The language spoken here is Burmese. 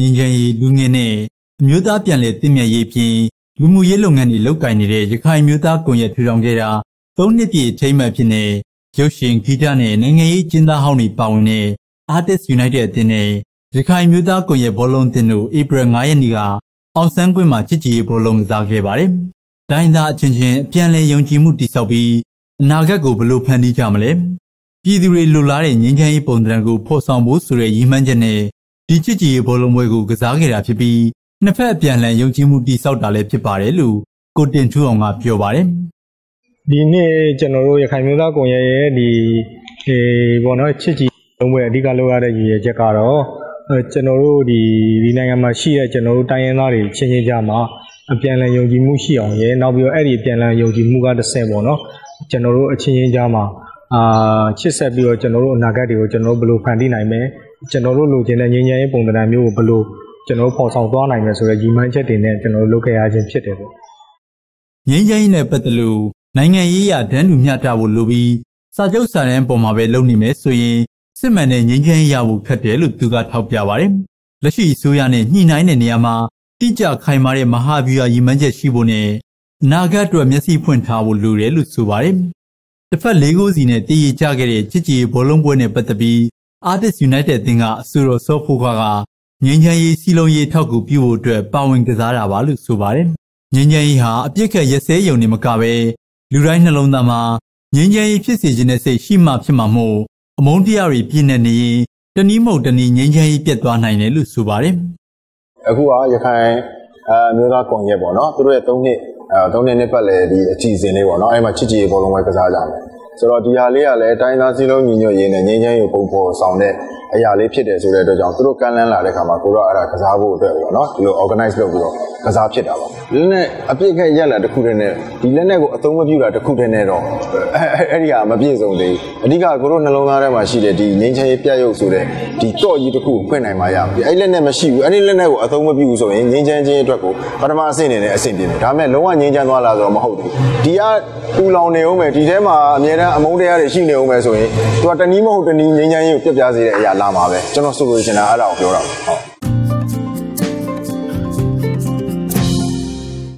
ငင်းချမ်းရေးလူငယ်နဲ့အမျိုးသားပြန်လည်တည်မြဲရေးဖြင့်လူမှုရေးလုပ်ငန်းတွေလုပ်ကိုင်နေတဲ့ရခိုင်မျိုးသားကွန်ရက်ထူထောင်ခဲ့တာ၃နှစ်ပြည့်အထိမ်းအမှတ်ဖြစ်နေရုပ်ရှင်ဂီတနဲ့နိုင်ငံရေးကျင်းသားဟောင်းတွေပါဝင်တဲ့ Artist United အသင်းနဲ့ရခိုင်မျိုးသားကွန်ရက်ဘောလုံးအသင်းတို့ဧပြီ9ရက်နေ့ကအောင်ဆန်းကွင်းမှာချစ်ကြည်ရေးဘောလုံးကစားခဲ့ပါတယ်။တိုင်းသားအချင်းချင်းအပြန်လည်ယုံကြည်မှုတည်ဆောက်ပြီးအနာဂတ်ကိုဘယ်လိုဖန်တီးကြမလဲ။ပြည်သူတွေလိုလားတဲ့ငြိမ်းချမ်းရေးပုံစံကိုဖော်ဆောင်ဖို့ဆိုတဲ့ရည်မှန်းချက်နဲ့ ဒီချစ်ကြည်ရေးဘောလုံးပွဲကိုကစားခဲ့တာဖြစ်ပြီးနှစ်ဖက်အပြန်လှန်ယုံကြည်မှုတည်ဆောက်တာလည်းဖြစ်ပါတယ်လို့ကိုတင်ထူအောင်ကပြောပါတယ်ဒီနေ့ကျွန်တော်တို့ရခိုင်မျိုးသားကွန်ရက်ရဲ့ဒီဒီဘောနော်ချစ်ကြည်လုံးပွဲအဓိကလုပ်ရတဲ့ရည်ရွယ်ချက်ကတော့ကျွန်တော်တို့ဒီဒီနိုင်ငံမှာရှိတဲ့ကျွန်တော်တို့တိုင်းရင်းသားတွေချင်းချင်းကြားမှာအပြန်လည်ယုံကြည်မှုရှိအောင်ရယ်နောက်ပြီးတော့အဲ့ဒီအပြန်လည်ယုံကြည်မှုကတစ်ဆင့်ပေါ့နော်ကျွန်တော်တို့အချင်းချင်းကြားမှာအာချစ်ဆက်ပြီးတော့ကျွန်တော်တို့အနာဂတ်တွေကိုကျွန်တော်တို့ဘယ်လိုဖန်တီးနိုင်မလဲ ကျွန်တော်တို့လိုချင်တဲ့ငြိမ်းချမ်းရေးပုံစံမျိုးကိုဘယ်လိုကျွန်တော်တို့ဖော်ဆောင်သွားနိုင်မယ်ဆိုတဲ့ရည်မှန်းချက်တွေနဲ့ကျွန်တော်တို့လုပ်ခဲ့ရခြင်းဖြစ်တယ်ပေါ့ငြိမ်းချမ်းရေးနဲ့ပတ်သက်လို့နိုင်ငံရေးရဒန်းတူမျှတဖို့လိုပြီးစာချုပ်စာတမ်းပေါ်မှာပဲလုပ်နေမယ်ဆိုရင်စစ်မှန်တဲ့ငြိမ်းချမ်းရေးရဖို့ခက်တယ်လို့သူကထောက်ပြပါတယ်။လက်ရှိအစိုးရနဲ့ညှိနှိုင်းတဲ့နေရာမှာတိကျခိုင်မာတဲ့မဟာဗျူဟာရည်မှန်းချက်ရှိဖို့နဲ့အနာဂတ်အတွက်မျက်စိဖွင့်ထားဖို့လိုတယ်လို့ဆိုပါတယ်။တစ်ဖက်လေးကိုစီနဲ့တည်ရကြခဲ့တဲ့ချစ်ကြည်ဘောလုံးပွဲနဲ့ပတ်သက်ပြီး Artist United အသင်းကအဆိုတော်စောဖို့ကငြိမ်းချမ်းရေးစီလုံးရေးထောက်ကူပြုဖို့အတွက်ပါဝင်ကစားတာပါလို့ဆိုပါတယ်။ငြိမ်းချမ်းရေးဟာအပြစ်ခတ်ရစဲယုံနေမကပဲလူတိုင်းနှလုံးသားမှာငြိမ်းချမ်းရေးဖြစ်စေခြင်းနဲ့စိတ်ရှိမှဖြစ်မှာမို့အမုန်းတရားတွေပြည့်နေနေရင်တနည်းမဟုတ်တနည်းငြိမ်းချမ်းရေးပြတ်သွားနိုင်တယ်လို့ဆိုပါတယ်။အခုကရခိုင်အမျိုးသားကွန်ရက်ပေါ့နော်သူတို့ရဲ့၃နှစ်အဲ၃နှစ်နှစ်ပတ်လေဒီအကြည့်စင်လေးပေါ့နော်အဲမှာချစ်ကြည်ရေးဘောလုံးပဲကစားကြမယ်။ ဆိုတော့ဒီဟာလေးကလည်းတိုင်းသားစည်းလုံးညီညွတ်ရေးနဲ့ငြိမ်းချမ်းရေးပုံပေါ်ဆောင်တဲ့အရာလေးဖြစ်တယ်ဆိုတဲ့အတွက်ကြောင့်သူတို့ကမ်းလှမ်းလာတဲ့ခါမှာကိုတော့အဲ့ဒါကစားဖို့အတွက်ပေါ့နော်ဒီလို organize လုပ်ပြီးတော့ကစားဖြစ်တာပါလက်နဲ့အပြစ်ခက်ရက်လာတစ်ခုတည်းနဲ့ဒီလက်နဲ့ကိုအသုံးမပြုတာတစ်ခုတည်းနဲ့တော့အဲ့ဒီဟာမပြည့်စုံသေးဘူးအဓိကကိုတို့နှလုံးသားထဲမှာရှိတဲ့ဒီငင်းချင်ရေးပြတ်ရုပ်ဆိုတဲ့ဒီတော့ကြီးတစ်ခုကိုဖွင့်နိုင်မှရပြီအဲ့လက်နဲ့မရှိဘူးအဲ့ဒီလက်နဲ့ကိုအသုံးမပြုဘူးဆိုရင်ငင်းချင်ခြင်းအတွက်ကိုပထမအဆင့်နေနဲ့အဆင့်ပြတယ်ဒါပေမဲ့လုံးဝငင်းချင်သွားလာဆိုတော့မဟုတ်ဘူးဒီကပူလောင်နေအောင်မယ်ဒီထဲမှာအမြဲတမ်းအမုန်းတရားတွေရှိနေအောင်မယ်ဆိုရင်သူကတနည်းမဟုတ်တနည်းငင်းချင်ရေးကိုပြတ်ပြားစေတဲ့အရာလာမှာပဲကျွန်တော်ဆိုလိုချင်တာအဲ့ဒါကိုပြောတာဟုတ်